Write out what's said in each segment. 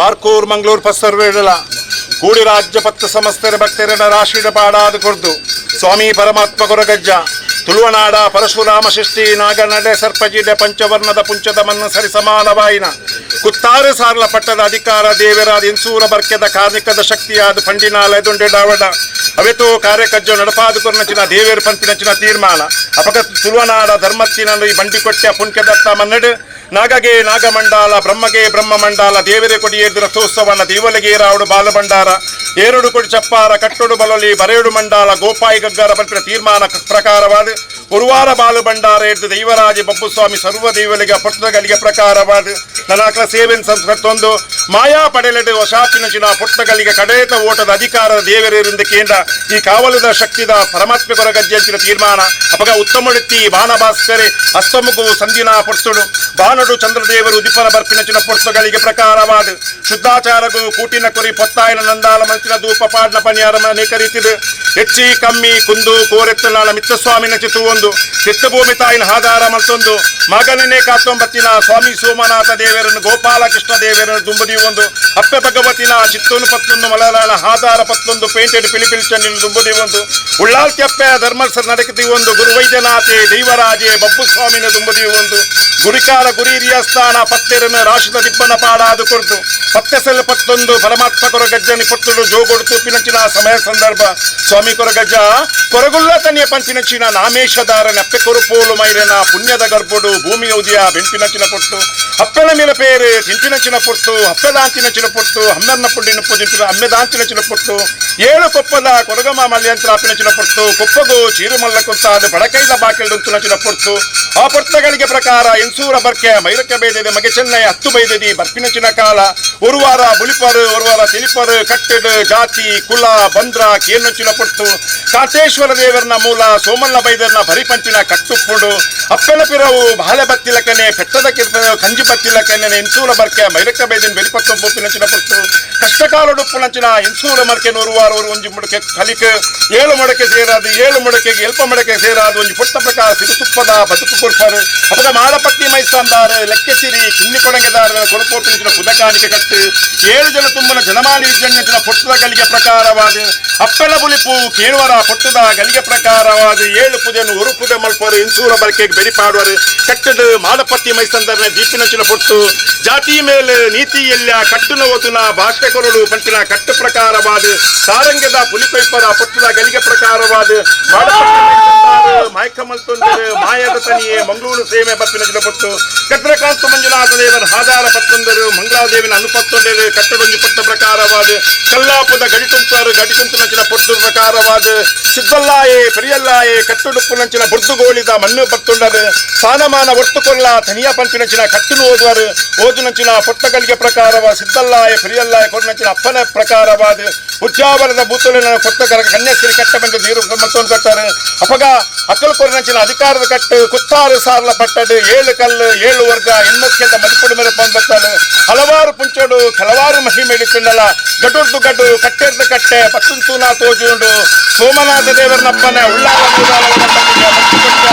ಬಾರ್ಕೂರ್ ಮಂಗಳೂರು ಪಸ್ತರ್ವೇಳಲ ಕೂಡಿ ರಾಜ್ಯ ಪತ್ತ ಸಮಸ್ತರ ಭಕ್ತರನ ರಾಶಿಡ ಪಾಡಾದ ಕೊರ್ದು ಸ್ವಾಮಿ ಪರಮಾತ್ಮ ಕೊರಗಜ್ಜ ತುಳುವನಾಡ ಪರಶುರಾಮ ಷಷ್ಠಿ ನಾಗನಡೆ ಸರ್ಪಜಿಡೆ ಪಂಚವರ್ಣದ ಪುಂಚದ ಮನ್ನ ಸರಿ ಸಮಾನವಾಯಿನ ಕುತ್ತಾರೆ ಸಾರ್ಲ ಪಟ್ಟದ ಅಧಿಕಾರ ದೇವರಾದ ಇನ್ಸೂರ ಬರ್ಕೆದ ಕಾರ್ಮಿಕದ ಶಕ್ತಿಯಾದ ಪಂಡಿನಾಲಯದುಂಡೆ ಡಾವಡ ಅವೆತೋ ಕಾರ್ಯಕಜ್ಜ ನಡಪಾದು ಕೊರ್ನಚಿನ ದೇವೇರ ಪಂಪಿನಚಿನ ತೀರ್ಮಾನ ಅಪಕ ತುಳುವನಾಡ ಧರ್ಮತ್ತಿನಲ್ಲಿ ಈ ಬಂಡಿ ಕೊಟ್ಟೆ ಪುಣ್ಯದತ್ತ ಮನ್ನಡೆ ನಾಗಗೆ ನಾಗಮಂಡಾಲ ಬ್ರಹ್ಮಗೆ ಬ್ರಹ್ಮ ಮಂಡಾಲ ದೇವರೇ ಕೊಡಿಯೇದು ರಥೋತ್ಸವನ ದೇವಲಿಗೆ ರಾವುಡು ಬಾಲಭಂಡಾರ ಏರಡು ಕೊಡಿ ಚಪ್ಪಾರ ಕಟ್ಟೊಡು ಬಲಲಿ ಬರೇಡು ಮಂಡಾಲ ಗೋಪಾಯಿ ಗಗ್ಗರ ಪಂಪಿನ ತೀರ್ಮಾನ ಕ- ಪ್ರಕಾರವಾದ ಉರುವಾರ ಬಾಲು ಭಂಡಾರ ಎದ್ದು ದೈವರಾಜ ಬಪ್ಪುಸ್ವಾಮಿ ಸರ್ವ ದೇವಲಿಗೆ ಪುಸ್ತಕಗಳಿಗೆ ಪ್ರಕಾರವಾದ ನನಕಲ ಸೇವೆನ್ ಸಂಸ್ಕೃತೊಂದು ಮಾಯಾ ಪಡೆಲೆಡು ವಶಾಚಿನ ಚಿನ ಪುಸ್ತಕಗಳಿಗೆ ಕಡೇತ ಓಟದ ಅಧಿಕಾರದ ದೇವರಿಂದ ಕೇಂದ್ರ ಈ ಕಾವಲದ ಶಕ್ತಿದ ಪರಮಾತ್ಮ ಕೊರಗಜ್ಜಿನ ತೀರ್ಮಾನ. ಅಪಗ ಉತ್ತಮಡುತ್ತಿ ಬಾನಭಾಸ್ಕರಿ ಅಸ್ತಮುಗು ಸಂದಿನ ಪುಟ್ಟುಡು ಬಾನಡು ಚಂದ್ರದೇವರು ಉದಿಪನ ಬರ್ಪಿನಚಿನ ಪುಸ್ತಕಗಳಿಗೆ ಪ್ರಕಾರವಾದ ಶುದ್ಧಾಚಾರಗೂ ಕೂಟಿನ ಕುರಿ ಪೊತ್ತಾಯನ ನಂದಾಲ ಮಂಚಿನ ಧೂಪ ಪಾಡ್ನ ಪನಿಯಾರ ಅನೇಕ ಹೆಚ್ಚಿ ಕಮ್ಮಿ ಕುಂದು ಕೋರೆತ್ತನಾಳ ಮಿತ್ರಸ್ವಾಮಿನ ಒಂದು. ಚಿತ್ತಭೂಮಿ ತಾಯಿನ ಹಾದಾರ ಮತ್ತೊಂದು ಮಗನನೆ ಕಾತೊಂಬತ್ತಿನ ಸ್ವಾಮಿ ಸೋಮನಾಥ ದೇವರನ್ನು, ಗೋಪಾಲಕೃಷ್ಣ ದೇವರನ್ನು ದುಂಬದಿ ಒಂದು. ಅಪ್ಪೆ ಭಗವತಿನ ಚಿತ್ತೂನು ಪತ್ತೊಂದು ಮಲಲಾಳ ಹಾದಾರ ಪತ್ತೊಂದು, ಪೇಂಟೆಡ್ ಪಿಲಿಪಿಲ್ ಚನ್ನಿನ ದುಂಬದಿ ಒಂದು. ಉಳ್ಳಾಲ್ಕೆಪ್ಪೆ ಧರ್ಮಸ್ಥಳ ನಡಕತಿ ಒಂದು, ಗುರು ವೈದ್ಯನಾಥೆ ದೈವರಾಜೆ ಬಬ್ಬು ಸ್ವಾಮಿನ ದುಂಬದಿ ಒಂದು. ಗುರಿಕಾಲ ಗುರಿ ಸ್ಥಾನ ಪತ್ತೆರನ ರಾಶಿದ ದಿಬ್ಬನ ಪಾಡಾದು ಪತ್ತೆ ಪತ್ತೆಸೆಲ್ಲ ಪತ್ತೊಂದು ಪರಮಾತ್ಮ ಗಜ್ಜನಿ ಪೊತ್ತಲು ಜೋಗೊಡು ತೂಪಿನಂಚಿನ ಸಮಯ ಸಂದರ್ಭ. ಸ್ವಾಮಿ ಕೊರಗಜ್ಜ ಕೊರಗುಲ್ಲ ತನಿಯ ಪಂಚಿನಂಚಿನ ನಾಮೇಶದಾರ ನೆಪ್ಪೆ ಕೊರುಪೋಲು ಮೈರನ ಪುಣ್ಯದ ಗರ್ಭುಡು ಭೂಮಿ ಉದಯ ಬೆಂಪಿನಂಚಿನ ಪೊಟ್ಟು ಹಪ್ಪೆಲ ಪೇರು ಚಿನ ಪೊಟ್ಟು ಹಪ್ಪೆದಾಂಚಿನ ಚಿಲಪೊಟ್ಟು ಹಮ್ಮೆರ್ನ ಪುಂಡಿನ ಪೂಜಿಂಪಿನ ಅಮ್ಮೆದಾಂಚಿನ ಚಿಲಪೊಟ್ಟು ಏಳು ಕೊಪ್ಪದ ಕೊಡಗಮ ಮಲ್ಯಂತ್ರಾಪಿನ ಚಿಲಪೊಟ್ಟು ಕೊಪ್ಪಗು ಚೀರು ಚೀರುಮಲ್ಲ ಕುಂತಾದ ಬಡಕೈದ ಬಾಕೆಲ್ಡುಂತುನ ಚಿಲಪೊಟ್ಟು ಆ ಪೊಟ್ಟಗಳಿಗೆ ಪ್ರಕಾರ ಇನ್ಸೂರ ಬರ್ಕೆ, ಮೈರಕ್ಕೆ ಬೈದದೆ ಮಗೆ ಚೆನ್ನೈ, ಹತ್ತು ಬೈದದಿ, ಬರ್ಪಿನ ಚಿನ ಕಾಲ ಉರುವಾರ ಬುಳಿಪರು ಉರುವಾರ ತಿಲಿಪರು, ಕಟ್ಟಿಡ್, ಜಾತಿ, ಕುಲ, ಬಂದ್ರ ಕೇನಂಚಿನ ಪೊಟ್ಟು ಕಾಟೇಶ್ವರ ದೇವರನ ಮೂಲ ಸೋಮಲ್ಲ ಬೈದರ್ನ ಬರಿಪಂಚಿನ ಕಟ್ಟುಪ್ಪುಡು ಅಪ್ಪೆಲ ಪಿರವು ಬಾಳೆ ಬತ್ತಿಲಕನೆ ಪೆಟ್ಟದ ಕಿರ್ತ ಕಂಜಿ ಇಪ್ಪತ್ತಿಲ್ಲಕ್ಕೆನೆ ಇಂಚೂಲ ಬರ್ಕೆ ಮೈರಕ್ಕ ಬೈದಿನ ಬೆಲಿಪತ್ತೊಂಬು ಪಿನಂಚಿನ ಪುರ್ತು ಕಷ್ಟಕಾಲಡು ಪುಲಂಚಿನ ಇಂಚೂಲ ಮರ್ಕೆ ನೂರುವಾರು ಅವರು ಒಂಜಿ ಮುಡಕೆ ಕಲಿಕ ಏಳು ಮಡಕೆ ಸೇರಾದು ಏಳು ಮಡಕೆಗೆ ಎಲ್ಪ ಮಡಕೆ ಸೇರಾದು ಒಂಜಿ ಪುಟ್ಟ ಪ್ರಕಾರ ಸಿರುತುಪ್ಪದ ಬದುಕು ಕೊರ್ಪರು ಅಪದ ಮಾಡಪಟ್ಟಿ ಮೈಸ್ತಾಂದಾರು ಲೆಕ್ಕೆ ಸಿರಿ ಕಿನ್ನಿ ಕೊಡಂಗೆದಾರ ಕೊಳಪೋ ಪಿನಂಚಿನ ಪುದಕಾಣಿಕೆ ಕಟ್ಟು ಏಳು ಜನ ತುಂಬನ ಜನಮಾಲಿ ಜನ್ಯಂಚಿನ ಪುಟ್ಟದ ಗಲಿಗೆ ಪ್ರಕಾರವಾದ ಅಪ್ಪೆಲ ಬುಲಿಪು ಕೇಳುವರ ಪುಟ್ಟದ ಗಲಿಗೆ ಪ್ರಕಾರವಾದ ಏಳು ಪುದೆಯನ್ನು ಉರುಪುದೆ ಮಲ್ಪರು ಇಂಚೂಲ ಬರ್ಕೆಗೆ ಬೆರಿಪಾಡುವರು ಕಟ್ಟದು ಮಾಡಪಟ್ಟಿ ಮೈಸ್ತಂದಾರ ದೀಪಿನಂಚಿನ ಪೊಟ್ಟು ಜಾತಿ ಮೇಲೆ ನೀತಿ ಎಲ್ಲ ಕಟ್ಟುನ ಓತುನ ಭಾಷೆ ಕೊರಡು ಪಂಚಿನ ಕಟ್ಟು ಪ್ರಕಾರವಾದ ಸಾರಂಗದ ಪುಲಿಪೈಪರ ಪುಟ್ಟದ ಗಲಿಗೆ ಪ್ರಕಾರವಾದ ಮಾಳಪಟ್ಟಿ ಮೈಸಂದಾರು ಮಾಯಕ ಮಲ್ತೊಂದರೆ ಮಾಯದ ತನಿಯೇ ಮಂಗಳೂರು ಸೇವೆ ಬಪ್ಪಿನ ಪೊಟ್ಟು ಕದ್ರಕಾಂತ ಮಂಜುನಾಥ ದೇವರ ಆಧಾರ ಪತ್ತೊಂದರು ಮಂಗಳಾದೇವಿನ ಅನುಪತ್ತೊಂದರೆ ಕಟ್ಟಡೊಂಜಿ ಪಟ್ಟ ಪ್ರಕಾರವಾದ ಕಲ್ಲಾಪದ ಗಡಿತುಂತಾರು ಗಡಿತುಂತುನಂಚಿನ ಪೊಟ್ಟು ಪ್ರಕಾರವಾದ ಸಿದ್ದಲ್ಲಾಯೆ ಪೆರಿಯಲ್ಲಾಯೆ ಕಟ್ಟುಡುಪ್ಪು ನಂಚಿನ ಬುರ್ದುಗೋಳಿದ ಮಣ್ಣು ಪತ್ತುಂಡರು ಸ್ಥಾನಮಾನ ಒಟ್ಟುಕೊಳ್ಳ ತನಿಯ ಪಂಪಿನಂಚಿನ ಕಟ್ಟುನು ಓದುವರು ಓದುನಂಚಿನ ಪೊಟ್ಟಗಳಿಗೆ ಪ್ರಕಾರವ ಸಿದ್ದಲ್ಲಾಯೆ ಪೆರಿಯಲ್ಲಾಯೆ ಕೊರನಂಚಿನ ಅಪ್ಪನ ಪ್ರಕಾರವಾದ ಉಜ್ಜಾವರದ ಬೂತುಲಿನ ಕೊಟ್ಟಕರ ಕನ್ಯಾಸ್ತ್ರೀ ಕಟ್ಟ ಬಂದ ನೀರು ಮತ್ತೊಂದು ಕಟ್ಟಾರೆ ಅಪಗ ಅಕ್ಕಲ್ ಕೊರನಂಚಿನ ಅಧಿಕಾರದ ಕಟ್ಟು ಕುತ್ತಾರು ಸಾರ್ಲ ಪಟ್ಟದು ಏಳು ಕಲ್ಲು ಏಳು ವರ್ಗ ಹೆಣ್ಮಕ್ಕಿಂತ ಮದಿಪುಡು ಮೇಲೆ ಬಂದ್ಬರ್ತಾನೆ ಹಲವಾರು ಪುಂಚೋಡು ಹಲವಾರು ಮಹಿಮೆ ಇಡಿಕೊಂಡಲ್ಲ ಗಡುರ್ದು ಗಡು ಕಟ್ಟೆರ್ದು ಕಟ್ಟೆ ಪತ್ತುಂತೂನ ತೋಜುಂಡು ಸೋಮನಾಥ ದೇವರನಪ್ಪನ ಉಳ್ಳಾಲ ಮೂಲಾಲವನ ಕಣ್ಣಿಗೆ ಭಕ್ತಿ ಕೊಟ್ಟ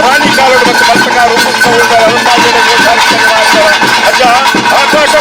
ರಾಣಿ ಕಾಲಡು ಮತ್ತು ಮಲ್ಪಕಾರ ರೂಪಿಸ್ತಾ ಉಳ್ಳ ಅರುಣಾಚಲ ಗೋಚಾರಿಸಿದ ಅಜ್ಜ ಆಕಾಶ